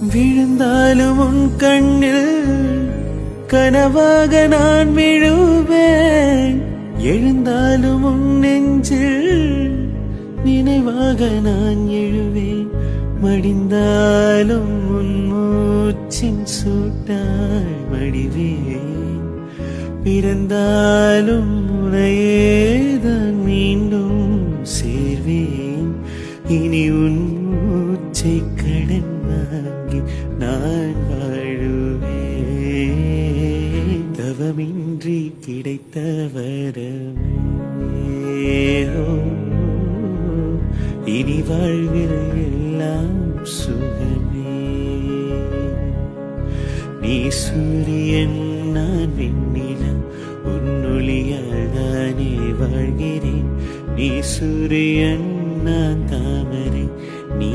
விழுந்தாலும் உன் கண்ணில் கனவாக நான் விழுவேன். எழுந்தாலும் உன் நெஞ்சில் நினைவாக நான் எழுவேன். மடிந்தாலும் உன் மூச்சின் சூட்டாய் மடிவேன். பிறந்தாலும் உனையேதான் மீண்டும் சேர்வேன். இனி உன் மூச்சை கடன் வாங்கி நான் வாழுவேன். தவமின்றி கிடைத்த வரமே இனி வாழ்வில் எல்லாம் சுகமே. நீ சூரியன் நான் வெண்ணிலம் உன்னொழியாதானே வாழ்கிறேன். நீ சூரியன் நான் தாமரை நீ